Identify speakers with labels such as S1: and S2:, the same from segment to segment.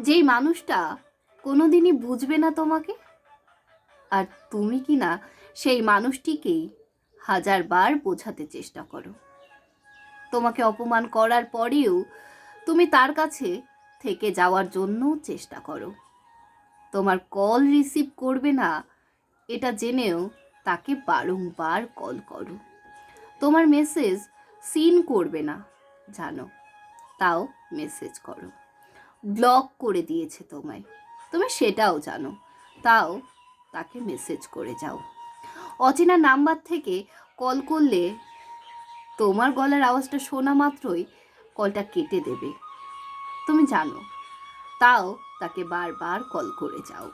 S1: যেই মানুষটা কোনোদিনই বুঝবে না তোমাকে? আর তুমি কি না সেই মানুষটিকেই হাজারবার বোঝাতে চেষ্টা করো। তোমাকে অপমান করার পরেও তুমি তার কাছে থেকে যাওয়ার জন্য চেষ্টা করো। তোমার কল রিসিভ করবে না, এটা জেনেও তাকে বারংবার কল করো। তোমার মেসেজ সিন করবে না, জানো, তাও মেসেজ করো। ব্লক করে দিয়েছে তোমায়। তুমি সেটাও জানো। তাও তাকে মেসেজ করে যাও। অচেনা নাম্বার থেকে কল করলে তোমার গলার আওয়াজটা শোনা মাত্রই কলটা কেটে দেবে। তুমি জানো, তাও তাকে বারবার কল করে যাও।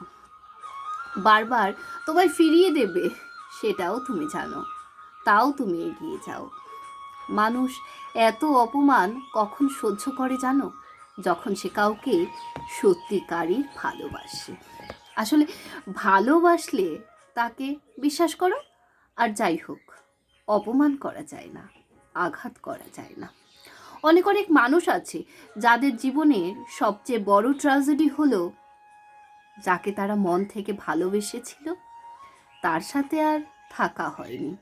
S1: বারবার তোমায় ফিরিয়ে দেবে, সেটাও তুমি জানো। তাও তুমি এগিয়ে যাও। মানুষ এত অপমান কখন সহ্য করে জানো? যখন সে কাউকে সত্যিকারই ভালোবাসে। আসলে ভালোবাসলে তাকে বিশ্বাস করো, আর যাই হোক, অপমান করা যায় না, আঘাত করা যায় না। অনেক অনেক মানুষ আছে যাদের জীবনের সবচেয়ে বড় ট্র্যাজেডি হলো যাকে তারা মন থেকে ভালোবেসেছিল, তার সাথে আর থাকা হয়নি।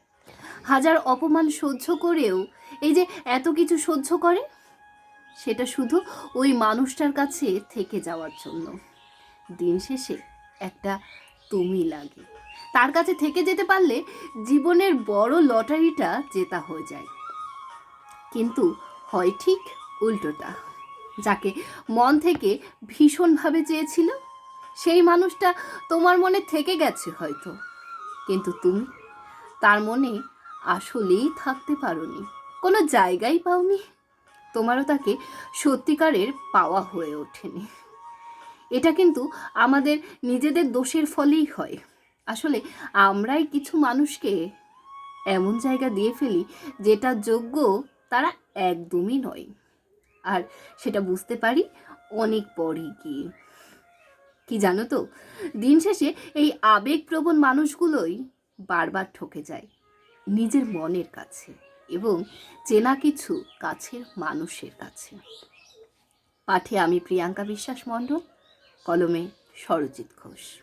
S1: হাজার অপমান সহ্য করেও এই যে এত কিছু সহ্য করে সেটা শুধু ওই মানুষটার কাছে থেকে যাওয়ার জন্য। দিন শেষে একটা তুমি লাগে। তার কাছে থেকে যেতে পারলে জীবনের বড় লটারিটা জেতা হয়ে যায়। কিন্তু হয় ঠিক উল্টোটা। যাকে মন থেকে ভীষণভাবে চেয়েছিল, সেই মানুষটা তোমার মনে থেকে গেছে হয়তো। কিন্তু তুমি তার মনে আসলেই থাকতে পারোনি। কোনো জায়গাই পাওনি। তোমারও তাকে সত্যিকারের পাওয়া হয়ে ওঠেনি। এটা কিন্তু আমাদের নিজেদের দোষের ফলেই হয়। আসলে আমরাই কিছু মানুষকে এমন জায়গা দিয়ে ফেলি যেটা যোগ্য তারা একদমই নয়। আর সেটা বুঝতে পারি অনেক পরে গিয়ে। কি জানো তো, দিন শেষে এই আবেগপ্রবণ মানুষগুলোই বারবার ঠকে যায় নিজের মনের কাছে। এবং চেনা কিছু কাছের মানুষের কাছে। পাঠে আমি প্রিয়াঙ্কা বিশ্বাস মণ্ডল কলমে সরজিৎ ঘোষ।